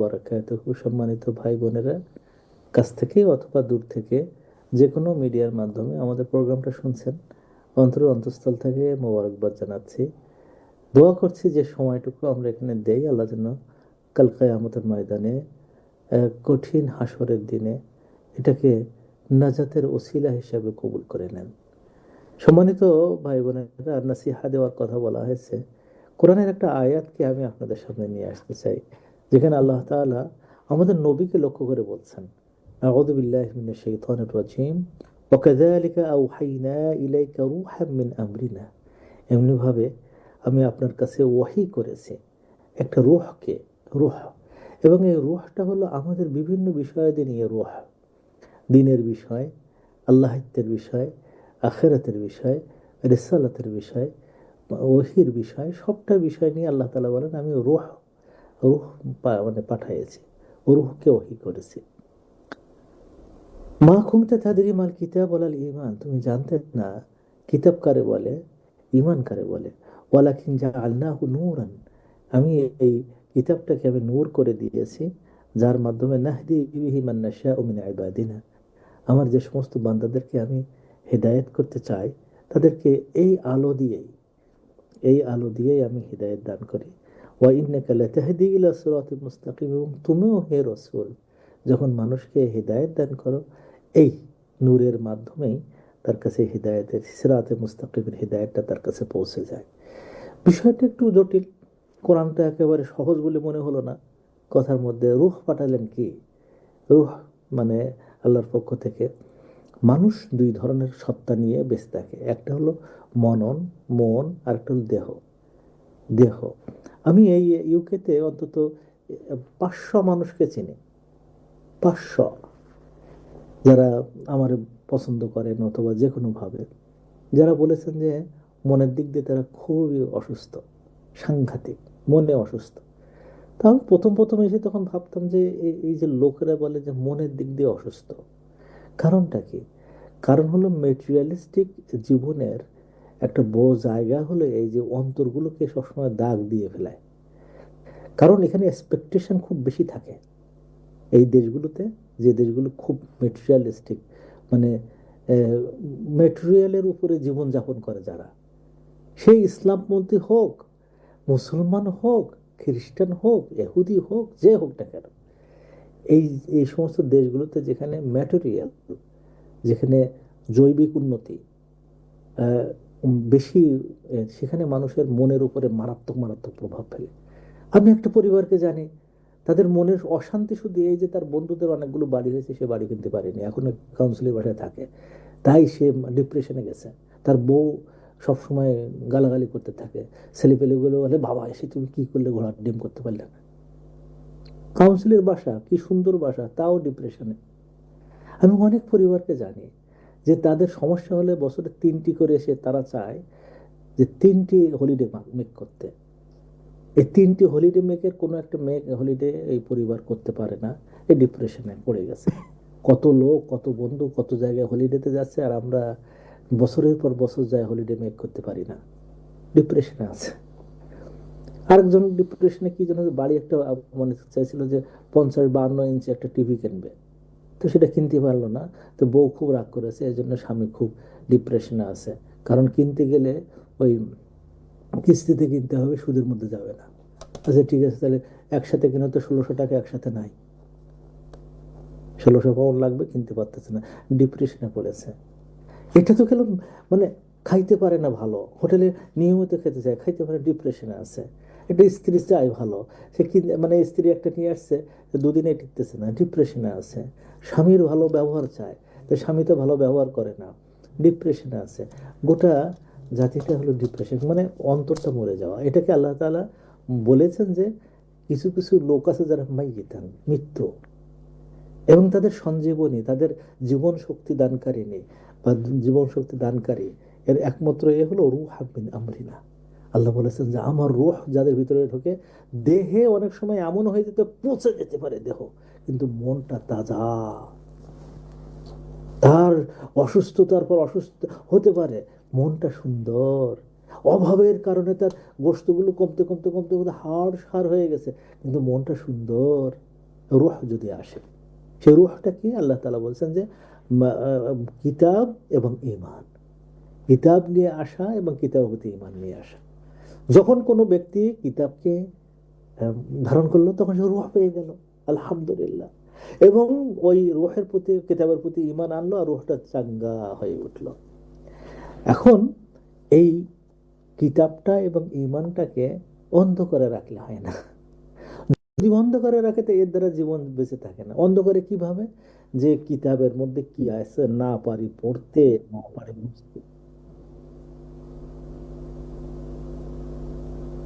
বারাকাতুহু সম্মানিত ভাই বোনেরা কাছ থেকে অথবা দূর থেকে যে কোনো মিডিয়ার মাধ্যমে আমাদের প্রোগ্রামটা শুনছেন, অন্তর অন্তঃস্থল থেকে মোবারকবাদ জানাচ্ছি। দোয়া করছি যে সময়টুকু আমরা এখানে দেই, আল্লাহ যেন কাল কায়ামতের ময়দানে কঠিন হাসরের দিনে এটাকে নাজাতের ওসিলা হিসাবে কবুল করে নেন। সম্মানিত ভাই বোনেরা, নাসিহা দেওয়ার কথা বলা হয়েছে। কোরআনের একটা আয়াতকে আমি আপনাদের সামনে নিয়ে আসতে চাই। যেখানে আল্লাহ তালা আমাদের নবীকে লক্ষ্য করে বলছেন আউদুবিল্লাহমিন শৈতান রাজিম ওকাদালিকা আউহাইনা ইলাইকা রুহামিন আমরিনা। এমনিভাবে আমি আপনার কাছে ওয়াহি করেছি, একটা রুহকে, রুহ। এবং এই রুহটা হলো আমাদের বিভিন্ন বিষয়াদি নিয়ে রুহ। দিনের বিষয় আল্লাহিত্যের বিষয়, আখেরাতের বিষয়, রেসালাতের বিষয় ওহির বিষয়, সবটা বিষয় নিয়ে আল্লাহ তালা বলেন, আমি রুহ রুহ মানে পাঠাইছি রুহকে ওহি করেছে। মা খুমতে তাদের মাল কিতাব বলাল ইমান তুমি জানতে না, কিতাব কারে বলে? ইমান কারে বলে? ওয়ালাকিন যা আল্লাহ নূরান। আমি এই কিতাবটাকে আমি নূর করে দিয়েছি, যার মাধ্যমে নাহদি বিহি মান্নাশা ও মিন ইবাদিনা। আমার যে সমস্ত বান্দাদেরকে আমি হেদায়েত করতে চাই, তাদেরকে এই আলো দিয়েই, এই আলো দিয়েই আমি হৃদায়ত দান করি। ওয়া ইন্নাকা লাতাহদি ইলা সিরাতিল মুস্তাকিম এবং তুমিও হে রসুল, যখন মানুষকে হৃদায়ত দান করো, এই নূরের মাধ্যমেই তার কাছে হৃদায়তের, সিরাতে মুস্তাকিমের হৃদায়তটা তার কাছে পৌঁছে যায়। বিষয়টা একটু জটিল, কোরআনটা একেবারে সহজ বলে মনে হলো না। কথার মধ্যে রুহ পাঠালেন কি? রুহ মানে আল্লাহর পক্ষ থেকে। মানুষ দুই ধরনের সত্তা নিয়ে বেঁচে থাকে। একটা হলো মনন, মন আর একটা হলো দেহ। দেহ। আমি এই ইউকেতে অন্তত, পাঁচশো মানুষকে চিনি। পাঁচশো। যারা আমার পছন্দ করেন অথবা যে কোনোভাবে যারা বলেছেন যে মনের দিক দিয়ে তারা খুবই অসুস্থ, সাংঘাতিক, মনে অসুস্থ। তা আমি প্রথম প্রথম এসে তখন ভাবতাম যে এই- যে লোকেরা বলে যে মনের দিক দিয়ে অসুস্থ। কারণটা কি? কারণ হলো মেটেরিয়ালিস্টিক জীবনের একটা বড় জায়গা হলো এই যে অন্তরগুলোকে সবসময় দাগ দিয়ে ফেলায়। কারণ এখানে এক্সপেকটেশন খুব বেশি থাকে। এই দেশগুলোতে যে দেশগুলো খুব মেটেরিয়ালিস্টিক মানে মেটেরিয়ালের উপরে জীবনযাপন করে যারা। সেই ইসলামপন্থী হোক, মুসলমান হোক, খ্রিস্টান হোক এহুদি হোক, যে হোক না কেন, এই এই সমস্ত দেশগুলোতে যেখানে ম্যাটেরিয়াল যেখানে জৈবিক উন্নতি বেশি সেখানে মানুষের মনের উপরে মারাত্মক মারাত্মক প্রভাব ফেলে। আমি একটা পরিবারকে জানি, তাদের মনের অশান্তি শুধু এই যে তার বন্ধুদের অনেকগুলো বাড়ি হয়েছে, সে বাড়ি কিনতে পারেনি, এখন কাউন্সিলের বাসায় থাকে। তাই সে ডিপ্রেশনে গেছে। তার বউ সবসময় গালাগালি করতে থাকে। ছেলেপেলেগুলো বলে বাবা, এসে তুমি কী করলে ঘোড়া ডিম করতে পারলে না? কাউন্সিলের বাসা, কি সুন্দর বাসা, তাও ডিপ্রেশনে আমি অনেক পরিবারকে জানি যে তাদের সমস্যা হলে বছরে তিনটি করে এসে তারা চায় যে তিনটি হলিডে মেক করতে। এই তিনটি হলিডে মেকের কোনো একটা মেক হলিডে এই পরিবার করতে পারে না। এই ডিপ্রেশনে পড়ে গেছে। কত লোক, কত বন্ধু, কত জায়গায় হলিডেতে যাচ্ছে আর আমরা বছরের পর বছর যায় হলিডে মেক করতে পারি না। ডিপ্রেশনে আছে। আরেকজন ডিপ্রেশনে কি যেন বাড়ি একটা মানে চাইছিল যে পঞ্চাশ বান্ন ইঞ্চি একটা টিভি কিনবে। তো সেটা কিনতে পারল না। তো বউ খুব রাগ করেছে এই জন্য স্বামী খুব ডিপ্রেশনে আছে। কারণ কিনতে গেলে ওই কিস্তিতে কিনতে হবে, সুদের মধ্যে যাবে না। আচ্ছা ঠিক আছে, তাহলে একসাথে কিনে? তো ষোলোশো টাকা একসাথে নাই। ষোলোশো পাউন্ড লাগবে, কিনতে পারতেছে না। ডিপ্রেশনে পড়েছে। এটা তো খেলো মানে খাইতে পারে না ভালো। হোটেলে নিয়মিত খেতে চায়, খাইতে পারে ডিপ্রেশনে আছে। একটা স্ত্রী চায় ভালো। সে কি মানে স্ত্রী একটা নিয়ে আসছে দুদিনে টিকতেছে না ডিপ্রেশনে আছে। স্বামীর ভালো ব্যবহার চায়, তো স্বামী তো ভালো ব্যবহার করে না ডিপ্রেশনে আছে। গোটা জাতিটা হলো ডিপ্রেশন মানে অন্তরটা মরে যাওয়া। এটাকে আল্লাহ তালা বলেছেন যে, কিছু কিছু লোক আছে যারা মাই মাইগিতান, মৃত্যু। এবং তাদের সঞ্জীবনী, তাদের জীবন শক্তি দানকারী নেই, বা জীবন শক্তি দানকারী। এর একমাত্র এ হলো রুহ হাবিন আমরিনা। আল্লাহ বলেছেন যে আমার রুহ যাদের ভিতরে ঢোকে, দেহে অনেক সময় এমন হয়ে যেতে, পচে যেতে পারে দেহ, কিন্তু মনটা তাজা। তার অসুস্থতার পর অসুস্থ হতে পারে, মনটা সুন্দর। অভাবের কারণে তার গোস্তগুলো কমতে কমতে কমতে কমতে হাড় সার হয়ে গেছে, কিন্তু মনটা সুন্দর। রুহ যদি আসে সেই রুহটা কি? আল্লাহ তালা বলছেন যে কিতাব এবং ইমান কিতাব নিয়ে আসা এবং কিতাব প্রতি ইমান নিয়ে আসা। যখন কোনো ব্যক্তি কিতাবকে ধারণ করল, তখন সে রুহ পেয়ে গেল। আলহামদুলিল্লাহ। এবং ওই রুহের প্রতি, কিতাবের প্রতি ইমান আনলো, আর রুহটা চাঙ্গা হয়ে উঠল। এখন এই কিতাবটা এবং ইমানটাকে অন্ধ করে রাখলে হয় না। যদি অন্ধ করে রাখে, তো এর দ্বারা জীবন বেঁচে থাকে না। অন্ধ করে কীভাবে? যে কিতাবের মধ্যে কি আছে, না পারি পড়তে, না পারি বুঝতে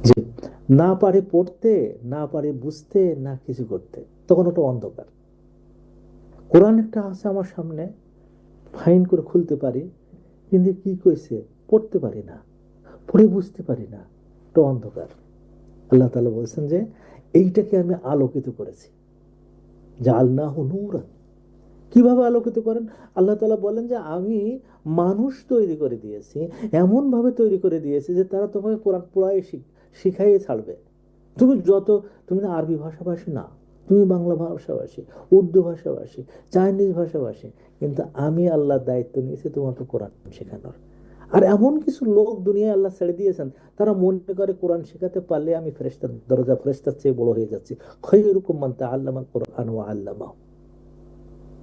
যে না পারে পড়তে, না পারে বুঝতে, না কিছু করতে। তখন ওটা অন্ধকার। কোরআন একটা আছে আমার সামনে, ফাইন করে খুলতে পারি, কিন্তু কি কইছে? পড়তে পারি না, পড়ে বুঝতে পারি না তো অন্ধকার। আল্লাহ তালা বলছেন যে, এইটাকে আমি আলোকিত করেছি। জালনাহু নূরান। কীভাবে আলোকিত করেন? আল্লাহ তালা বলেন যে, আমি মানুষ তৈরি করে দিয়েছি, এমনভাবে তৈরি করে দিয়েছি যে তারা তোমাকে কোরআন পড়াই শিখাইয়ে ছাড়বে। তুমি যত, তুমি না আরবি ভাষাভাষী না, তুমি বাংলা ভাষাভাষী, উর্দু ভাষাভাষী, চাইনিজ ভাষাভাষী, কিন্তু আমি আল্লাহর দায়িত্ব নিয়েছি তোমাকে কোরআন শেখানোর। আর এমন কিছু লোক দুনিয়ায় আল্লাহ ছেড়ে দিয়েছেন, তারা মনে করে কোরআন শেখাতে পারলে আমি ফেরেস্তার দরজা ফেরেস্তার চেয়ে বড় হয়ে যাচ্ছি। খৈরুকুম মানতে আল্লামা কোরআন ও আল্লামা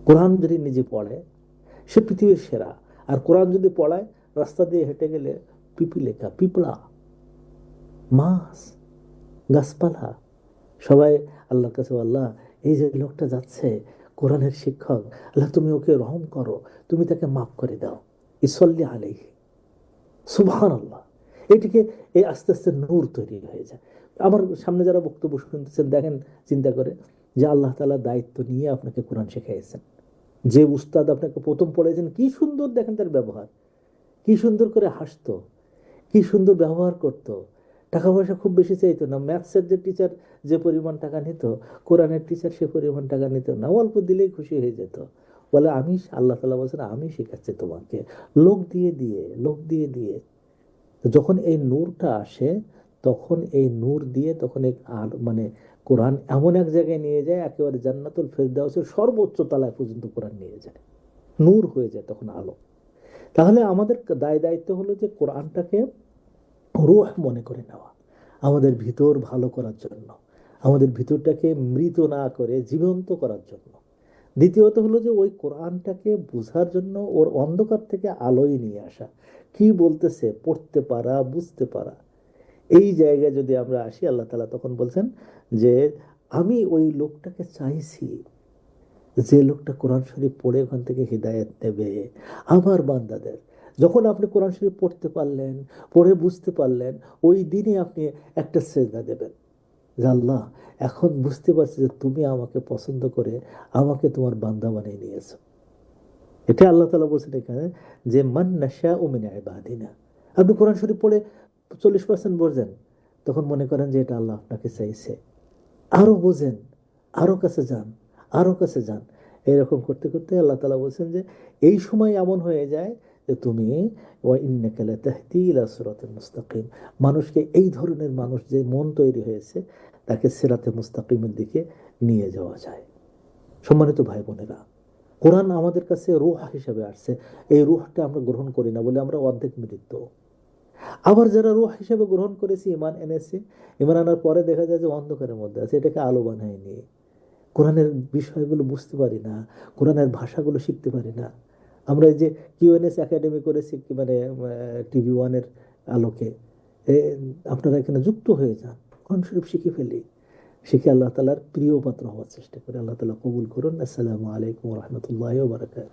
কোরআন যদি নিজে পড়ে, সে পৃথিবীর সেরা। আর কোরআন যদি পড়ায়, রাস্তা দিয়ে হেঁটে গেলে পিপিলেখা পিপড়া মাছ, গাছপালা। সবাই আল্লাহর কাছে, আল্লাহ, এই যে লোকটা যাচ্ছে, কোরআনের শিক্ষক, আল্লাহ, তুমি ওকে রহম করো, তুমি তাকে মাফ করে দাও। ইসল্লি আলাই সুবহান আল্লাহ এটিকে এই আস্তে আস্তে নূর তৈরি হয়ে যায়। আমার সামনে যারা বক্তব্য শুনতেছেন, দেখেন, চিন্তা করে যে আল্লাহ তালা দায়িত্ব নিয়ে আপনাকে কোরআন শেখাইয়েছেন যে উস্তাদ আপনাকে প্রথম পড়েছেন কি সুন্দর দেখেন তার ব্যবহার। কি সুন্দর করে হাসতো, কি সুন্দর ব্যবহার করতো। টাকা পয়সা খুব বেশি চাইতো না। ম্যাথসের যে টিচার যে পরিমাণ টাকা নিত, কোরআনের টিচার সে পরিমাণ টাকা নিত না, অল্প দিলেই খুশি হয়ে যেত। বলে, আমি আল্লাহ তালা বলছেন, আমি শেখাচ্ছি তোমাকে। লোক দিয়ে দিয়ে, লোক দিয়ে দিয়ে। যখন এই নূরটা আসে, তখন এই নূর দিয়ে তখন এক আর মানে কোরআন এমন এক জায়গায় নিয়ে যায়, একেবারে জান্নাতুল ফেরদাউসের সর্বোচ্চ তলায় পর্যন্ত কোরআন নিয়ে যায়। নূর হয়ে যায় তখন আলো। তাহলে আমাদের দায় দায়িত্ব হলো যে কোরআনটাকে রুহ মনে করে নেওয়া। আমাদের ভিতর ভালো করার জন্য, আমাদের ভিতরটাকে মৃত না করে জীবন্ত করার জন্য। দ্বিতীয়ত হলো যে ওই কোরআনটাকে বোঝার জন্য ওর অন্ধকার থেকে আলোয় নিয়ে আসা। কি বলতেছে, পড়তে পারা, বুঝতে পারা। এই জায়গায় যদি আমরা আসি, আল্লাহ তালা তখন বলছেন যে, আমি ওই লোকটাকে চাইছি যে লোকটা কোরআন শরীফ পড়ে ওখান থেকে হৃদায়ত নেবে, আমার বান্দাদের যখন আপনি কোরআন শরীফ পড়তে পারলেন, পড়ে বুঝতে পারলেন, ওই দিনই আপনি একটা শ্রেজা দেবেন। যে আল্লাহ, এখন বুঝতে পারছি যে তুমি আমাকে পছন্দ করে আমাকে তোমার বান্দা বানিয়ে নিয়েছো। এটা আল্লাহ তালা বলছেন এখানে যে, মান নাশা ও মিনে বাদিনা আপনি কোরআন শরীফ পড়ে চল্লিশ পার্সেন্ট বোঝেন, তখন মনে করেন যে এটা আল্লাহ আপনাকে চাইছে। আরও বোঝেন আরও কাছে যান আরও কাছে যান। এরকম করতে করতে আল্লাহ তালা বলছেন যে, এই সময় এমন হয়ে যায় তুমি মুস্তাকিম। মানুষকে এই ধরনের মানুষ যে মন তৈরি হয়েছে, তাকে সেরাতে মুস্তাকিমের দিকে নিয়ে যাওয়া যায়। সম্মানিত ভাই বোনেরা কোরআন আমাদের কাছে রুহ হিসেবে আসছে। এই রুহটা আমরা গ্রহণ করি না বলে আমরা অর্ধেক মৃত্যু। আবার যারা রুহ হিসেবে গ্রহণ করেছি ইমান এনেছে ইমান আনার পরে দেখা যায় যে অন্ধকারের মধ্যে আছে, এটাকে আলো বানায়নি। কোরআনের বিষয়গুলো বুঝতে পারি না, কোরআনের ভাষাগুলো শিখতে পারি না। আমরা এই যে কিউএনএস একাডেমি করেছি কি মানে টিভি ওয়ানের আলোকে আপনারা এখানে যুক্ত হয়ে যান কোরআন শরীফ শিখে ফেলি। শিখে আল্লাহ তালার প্রিয় পাত্র হওয়ার চেষ্টা করে। আল্লাহ তালা কবুল করুন। আসসালামু আলাইকুম রহমতুল্লাহ বারকাত